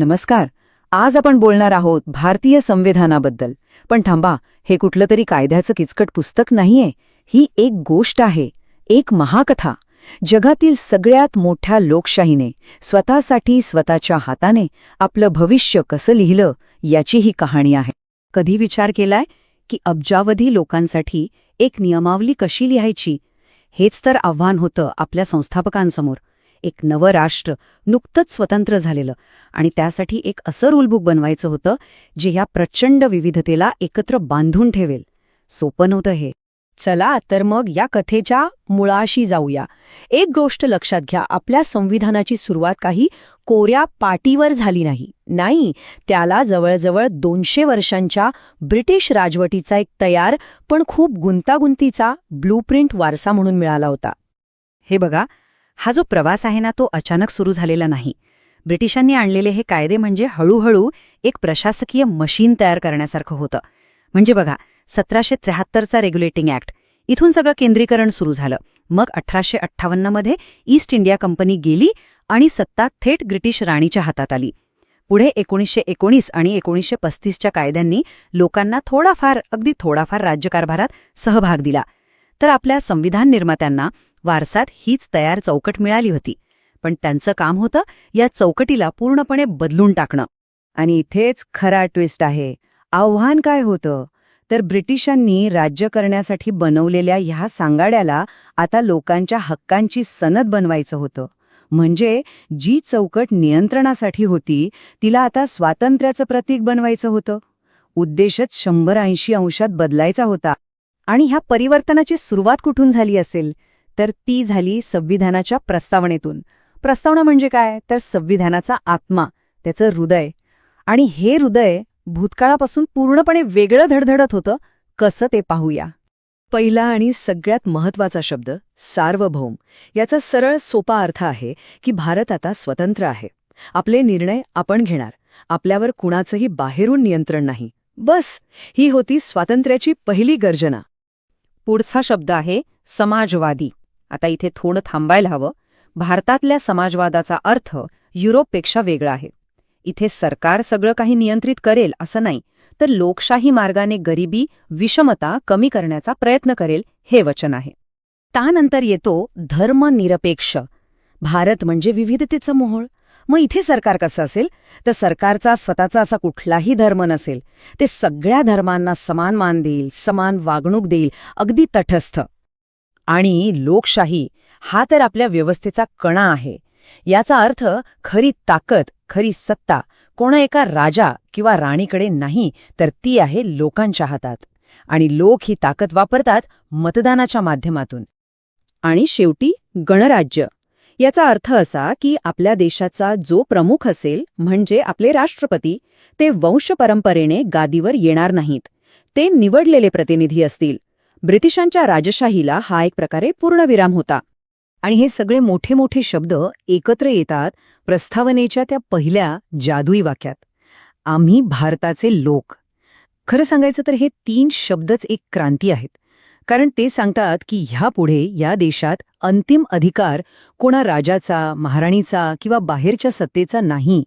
नमस्कार. आज आपण बोलणार आहोत भारतीय संविधानाबद्दल. पण थांबा हे कुठलं तरी कायद्याचं किचकट पुस्तक नाहीये. ही एक गोष्ट आहे एक महाकथा. जगातील सगळ्यात मोठ्या लोकशाहीने स्वतःसाठी स्वतःच्या हाताने आपलं भविष्य कसं लिहिलं याची ही कहाणी आहे. कधी विचार केलाय? की अब्जावधी लोकांसाठी एक नियमावली कशी लिहायची? हेच तर आव्हान होतं आपल्या संस्थापकांसमोर. एक नवं राष्ट्र नुकतंच स्वतंत्र झालेलं. आणि त्यासाठी एक असं रूलबुक बनवायचं होतं जे ह्या प्रचंड विविधतेला एकत्र बांधून ठेवेल. सोपं नव्हतं हे. चला तर मग या कथेच्या मुळाशी जाऊया. एक गोष्ट लक्षात घ्या आपल्या संविधानाची सुरुवात काही कोऱ्या पाटीवर झाली नाही. नाही त्याला जवळजवळ दोनशे वर्षांच्या ब्रिटिश राजवटीचा एक तयार पण खूप गुंतागुंतीचा ब्लूप्रिंट वारसा म्हणून मिळाला होता. हे बघा हा जो प्रवास आहे ना तो अचानक सुरू झालेला नाही. ब्रिटिशांनी आणलेले हे कायदे म्हणजे हळूहळू एक प्रशासकीय मशीन तयार करण्यासारखं होतं. म्हणजे बघा सतराशे त्र्याहत्तरचा रेग्युलेटिंग ॲक्ट. इथून सगळं केंद्रीकरण सुरू झालं. मग अठराशे अठ्ठावन्नमध्ये ईस्ट इंडिया कंपनी गेली आणि सत्ता थेट ब्रिटिश राणीच्या हातात आली. पुढे एकोणीसशे एकोणीस आणि एकोणीसशे पस्तीसच्या कायद्यांनी लोकांना थोडाफार अगदी थोडाफार राज्यकारभारात सहभाग दिला. तर आपल्या संविधान निर्मात्यांना वारसात हीच तयार चौकट मिळाली होती. पण त्यांचं काम होतं या चौकटीला पूर्णपणे बदलून टाकणं. आणि इथेच खरा ट्विस्ट आहे. आव्हान काय होतं? तर ब्रिटिशांनी राज्य करण्यासाठी बनवलेल्या ह्या सांगाड्याला आता लोकांच्या हक्कांची सनद बनवायचं होतं. म्हणजे जी चौकट नियंत्रणासाठी होती तिला आता स्वातंत्र्याचं प्रतीक बनवायचं होतं. उद्देशच शंभर ऐंशी अंशात बदलायचा होता. आणि ह्या परिवर्तनाची सुरुवात कुठून झाली असेल? तर ती झाली संविधानाच्या प्रस्तावनेतून. प्रस्तावना म्हणजे काय? तर संविधानाचा आत्मा त्याचं हृदय. आणि हे हृदय भूतकाळापासून पूर्णपणे वेगळं धडधडत होतं. कसं ते पाहूया. पहिला आणि सगळ्यात महत्त्वाचा शब्द सार्वभौम. याचा सरळ सोपा अर्थ आहे की भारत आता स्वतंत्र आहे. आपले निर्णय आपण घेणार. आपल्यावर कुणाचंही बाहेरून नियंत्रण नाही. बस! ही होती स्वातंत्र्याची पहिली गर्जना. पुढचा शब्द आहे समाजवादी. आता इथे थोडं थांबायला हवं. भारतातल्या समाजवादाचा अर्थ युरोपपेक्षा वेगळा आहे. इथे सरकार सगळं काही नियंत्रित करेल असं नाही तर लोकशाही मार्गाने गरिबी विषमता कमी करण्याचा प्रयत्न करेल हे वचन आहे. त्यानंतर येतो धर्मनिरपेक्ष. भारत म्हणजे विविधतेचं मोहोळ. मग इथे सरकार कसं असेल? तर सरकारचा स्वतःचा असा कुठलाही धर्म नसेल. ते सगळ्या धर्मांना समान मान देईल समान वागणूक देईल अगदी तटस्थ. आणि लोकशाही हा तर आपल्या व्यवस्थेचा कणा आहे. याचा अर्थ खरी ताकद खरी सत्ता कोणा एका राजा किंवा राणीकडे नाही तर ती आहे लोकांच्या हातात. आणि लोक ही ताकद वापरतात मतदानाच्या माध्यमातून. आणि शेवटी गणराज्य. याचा अर्थ असा की आपल्या देशाचा जो प्रमुख असेल म्हणजे आपले राष्ट्रपती ते वंशपरंपरेने गादीवर येणार नाहीत. ते निवडलेले प्रतिनिधी असतील. ब्रिटिशांच्या राजशाहीला हा एक प्रकारे पूर्णविराम होता. आणि हे सगळे मोठे मोठे शब्द एकत्र येतात प्रस्तावनेच्या त्या पहिल्या जादुई वाक्यात. आम्ही भारताचे लोक. खरं सांगायचं तर हे तीन शब्दच एक क्रांती आहेत. कारण ते सांगतात की ह्यापुढे या देशात अंतिम अधिकार कोणा राजाचा महाराणीचा किंवा बाहेरच्या सत्तेचा नाही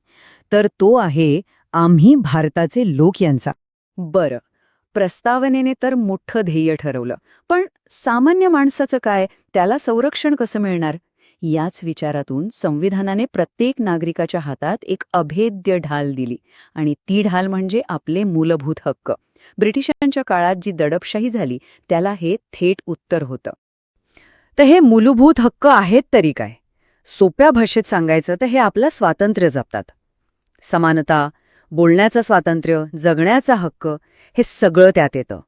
तर तो आहे आम्ही भारताचे लोक यांचा. बरं. प्रस्तावनेने तर मोठं ध्येय ठरवलं. पण सामान्य माणसाचं काय? त्याला संरक्षण कसं मिळणार? याच विचारातून संविधानाने प्रत्येक नागरिकाच्या हातात एक अभेद्य ढाल दिली. आणि ती ढाल म्हणजे आपले मूलभूत हक्क. ब्रिटिशांच्या काळात जी दडपशाही झाली त्याला हे थेट उत्तर होतं. तर हे मूलभूत हक्क आहेत तरी काय? सोप्या भाषेत सांगायचं तर हे आपलं स्वातंत्र्य जपतात. समानता बोलण्याचं स्वातंत्र्य जगण्याचा हक्क हे सगळं त्यात येतं.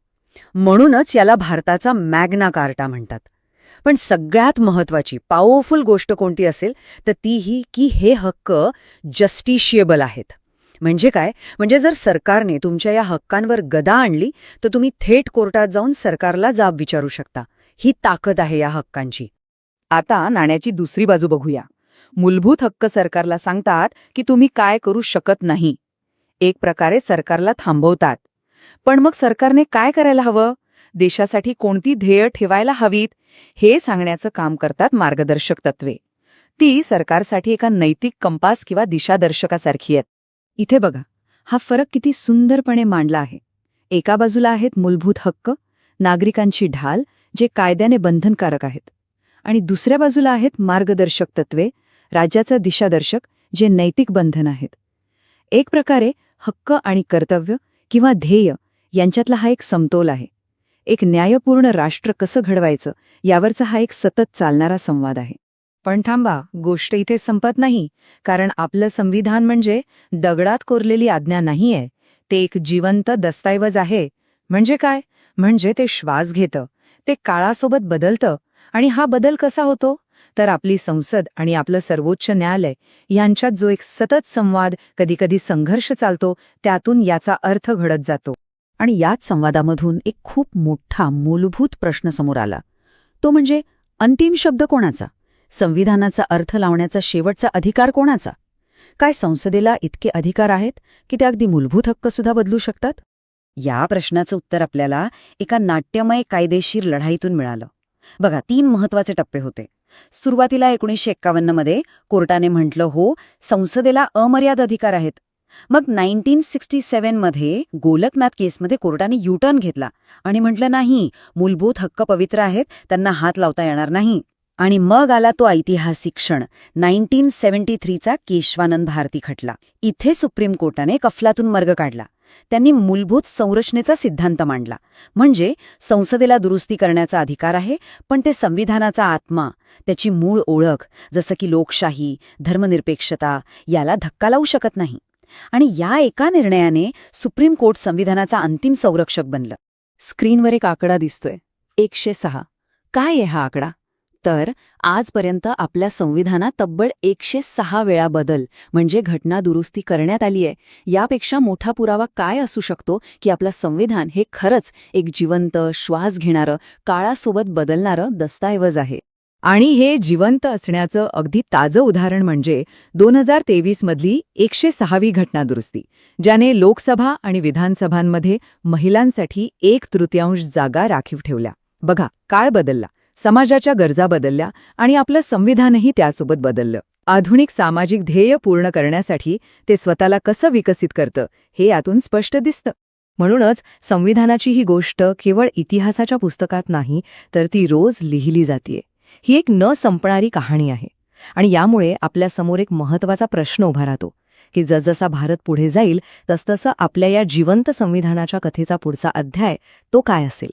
म्हणूनच याला भारताचा मॅग्ना कार्टा म्हणतात. पण सगळ्यात महत्वाची पॉवरफुल गोष्ट कोणती असेल? तर ती ही की हे हक्क जस्टिशिएबल आहेत. म्हणजे काय? म्हणजे जर सरकारने तुमच्या या हक्कांवर गदा आणली तर तुम्ही थेट कोर्टात जाऊन सरकारला जाब विचारू शकता. ही ताकद आहे या हक्कांची. आता नाण्याची दुसरी बाजू बघूया. मूलभूत हक्क सरकारला सांगतात की तुम्ही काय करू शकत नाही. एक प्रकारे सरकारला थांबवतात. पण मग सरकारने काय करायला हवं? देशासाठी कोणती ध्येय ठेवायला हवीत? हे सांगण्याचं काम करतात मार्गदर्शक तत्वे ती सरकारसाठी एका नैतिक कंपास किंवा दिशादर्शकासारखी आहेत. इथे बघा हा फरक किती सुंदरपणे मांडला आहे. एका बाजूला आहेत मूलभूत हक्क नागरिकांची ढाल जे कायद्याने बंधनकारक आहेत. आणि दुसऱ्या बाजूला आहेत मार्गदर्शक तत्वे राज्याचा दिशादर्शक जे नैतिक बंधन आहेत. एक प्रकारे हक्क आणि कर्तव्य किंवा ध्येय यांच्यातला हा एक समतोल आहे. एक न्यायपूर्ण राष्ट्र कसं घडवायचं यावरचा हा एक सतत चालणारा संवाद आहे. पण थांबा गोष्ट इथे संपत नाही कारण आपलं संविधान म्हणजे दगडात कोरलेली आज्ञा नाहीये. ते एक जिवंत दस्तऐवज आहे. म्हणजे काय? म्हणजे ते श्वास घेतं ते काळासोबत बदलतं. आणि हा बदल कसा होतो? तर आपली संसद आणि आपलं सर्वोच्च न्यायालय यांच्यात जो एक सतत संवाद कधीकधी संघर्ष चालतो त्यातून याचा अर्थ घडत जातो. आणि याच संवादामधून एक खूप मोठा मूलभूत प्रश्न समोर आला. तो म्हणजे अंतिम शब्द कोणाचा? संविधानाचा अर्थ लावण्याचा शेवटचा अधिकार कोणाचा? काय संसदेला इतके अधिकार आहेत की ते अगदी मूलभूत हक्कसुद्धा बदलू शकतात? या प्रश्नाचं उत्तर आपल्याला एका नाट्यमय कायदेशीर लढाईतून मिळालं. बघा तीन महत्त्वाचे टप्पे होते. सुरुवातीला एकोणीसशे एक्कावन्नमध्ये कोर्टाने म्हटलं हो संसदेला अमर्याद अधिकार आहेत. मग नाईन्टीन सिक्स्टी सेव्हनमध्ये गोलकनाथ केसमध्ये कोर्टाने युटर्न घेतला आणि म्हटलं नाही मूलभूत हक्क पवित्र आहेत त्यांना हात लावता येणार नाही. आणि मग आला तो ऐतिहासिक क्षण नाईन्टीन सेव्हन्टी थ्रीचा केशवानंद भारती खटला. इथे सुप्रीम कोर्टाने कफलातून मार्ग काढला. त्यांनी मूलभूत संरचनेचा सिद्धांत मांडला. म्हणजे संसदेला दुरुस्ती करण्याचा अधिकार आहे पण ते संविधानाचा आत्मा त्याची मूळ ओळख जसं की लोकशाही धर्मनिरपेक्षता याला धक्का लावू शकत नाही. आणि या एका निर्णयाने सुप्रीम कोर्ट संविधानाचा अंतिम संरक्षक बनलं. स्क्रीनवर एक आकडा दिसतोय. एकशे सहा. काय आहे हा आकडा? तर आजपर्यंत आपल्या संविधानात तब्बल एकशे सहा वेळा बदल म्हणजे घटना दुरुस्ती करण्यात आली आहे. यापेक्षा मोठा पुरावा काय असू शकतो की आपलं संविधान हे खरंच एक जिवंत श्वास घेणारं काळासोबत बदलणारं दस्तऐवज आहे? आणि हे जिवंत असण्याचं अगदी ताजं उदाहरण म्हणजे दोन हजार तेवीसमधली एकशे सहावी घटनादुरुस्ती ज्याने लोकसभा आणि विधानसभांमध्ये महिलांसाठी एक तृतीयांश जागा राखीव ठेवल्या. बघा काळ बदलला. समाजाच्या गरजा बदलल्या आणि आपलं संविधानही त्यासोबत बदललं. आधुनिक सामाजिक ध्येय पूर्ण करण्यासाठी ते स्वतःला कसं विकसित करतं हे यातून स्पष्ट दिसतं. म्हणूनच संविधानाची ही गोष्ट केवळ इतिहासाच्या पुस्तकात नाही तर ती रोज लिहिली जातीये. ही एक न संपणारी कहाणी आहे. आणि यामुळे आपल्यासमोर एक महत्त्वाचा प्रश्न उभा राहतो की जसजसा भारत पुढे जाईल तसतसं आपल्या या जिवंत संविधानाच्या कथेचा पुढचा अध्याय तो काय असेल?